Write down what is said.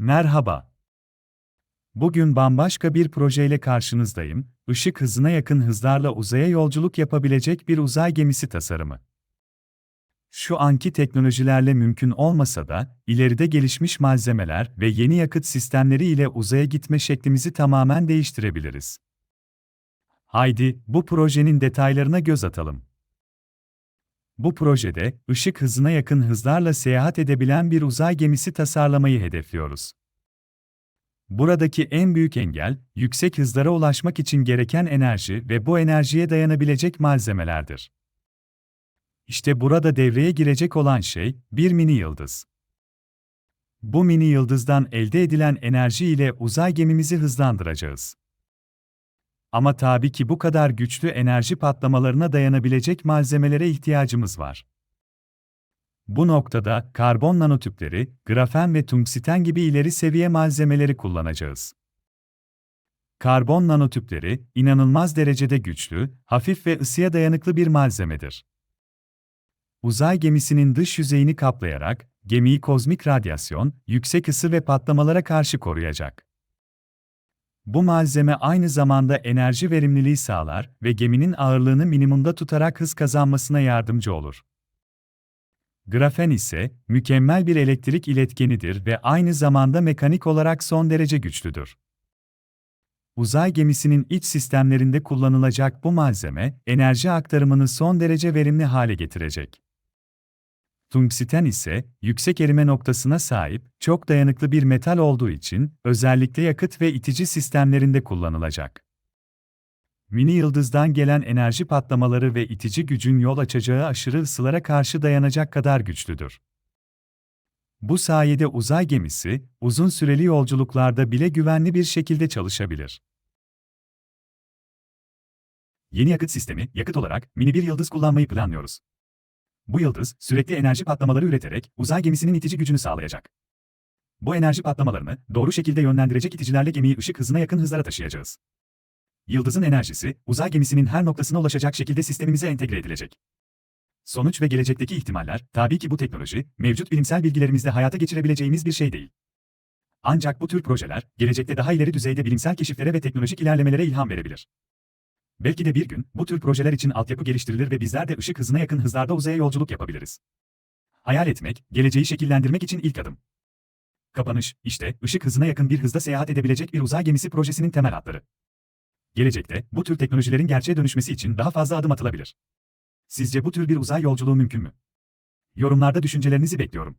Merhaba. Bugün bambaşka bir projeyle karşınızdayım. Işık hızına yakın hızlarla uzaya yolculuk yapabilecek bir uzay gemisi tasarımı. Şu anki teknolojilerle mümkün olmasa da, ileride gelişmiş malzemeler ve yeni yakıt sistemleri ile uzaya gitme şeklimizi tamamen değiştirebiliriz. Haydi, bu projenin detaylarına göz atalım. Bu projede, ışık hızına yakın hızlarla seyahat edebilen bir uzay gemisi tasarlamayı hedefliyoruz. Buradaki en büyük engel, yüksek hızlara ulaşmak için gereken enerji ve bu enerjiye dayanabilecek malzemelerdir. İşte burada devreye girecek olan şey, bir mini yıldız. Bu mini yıldızdan elde edilen enerji ile uzay gemimizi hızlandıracağız. Ama tabii ki bu kadar güçlü enerji patlamalarına dayanabilecek malzemelere ihtiyacımız var. Bu noktada karbon nanotüpleri, grafen ve tungsten gibi ileri seviye malzemeleri kullanacağız. Karbon nanotüpleri, inanılmaz derecede güçlü, hafif ve ısıya dayanıklı bir malzemedir. Uzay gemisinin dış yüzeyini kaplayarak, gemiyi kozmik radyasyon, yüksek ısı ve patlamalara karşı koruyacak. Bu malzeme aynı zamanda enerji verimliliği sağlar ve geminin ağırlığını minimumda tutarak hız kazanmasına yardımcı olur. Grafen ise mükemmel bir elektrik iletkenidir ve aynı zamanda mekanik olarak son derece güçlüdür. Uzay gemisinin iç sistemlerinde kullanılacak bu malzeme, enerji aktarımını son derece verimli hale getirecek. Tungsten ise yüksek erime noktasına sahip, çok dayanıklı bir metal olduğu için özellikle yakıt ve itici sistemlerinde kullanılacak. Mini yıldızdan gelen enerji patlamaları ve itici gücün yol açacağı aşırı ısılara karşı dayanacak kadar güçlüdür. Bu sayede uzay gemisi, uzun süreli yolculuklarda bile güvenli bir şekilde çalışabilir. Yeni yakıt sistemi, yakıt olarak mini bir yıldız kullanmayı planlıyoruz. Bu yıldız, sürekli enerji patlamaları üreterek uzay gemisinin itici gücünü sağlayacak. Bu enerji patlamalarını doğru şekilde yönlendirecek iticilerle gemiyi ışık hızına yakın hızlara taşıyacağız. Yıldızın enerjisi, uzay gemisinin her noktasına ulaşacak şekilde sistemimize entegre edilecek. Sonuç ve gelecekteki ihtimaller, tabii ki bu teknoloji, mevcut bilimsel bilgilerimizle hayata geçirebileceğimiz bir şey değil. Ancak bu tür projeler, gelecekte daha ileri düzeyde bilimsel keşiflere ve teknolojik ilerlemelere ilham verebilir. Belki de bir gün, bu tür projeler için altyapı geliştirilir ve bizler de ışık hızına yakın hızlarda uzaya yolculuk yapabiliriz. Hayal etmek, geleceği şekillendirmek için ilk adım. Kapanış, işte, ışık hızına yakın bir hızda seyahat edebilecek bir uzay gemisi projesinin temel hatları. Gelecekte, bu tür teknolojilerin gerçeğe dönüşmesi için daha fazla adım atılabilir. Sizce bu tür bir uzay yolculuğu mümkün mü? Yorumlarda düşüncelerinizi bekliyorum.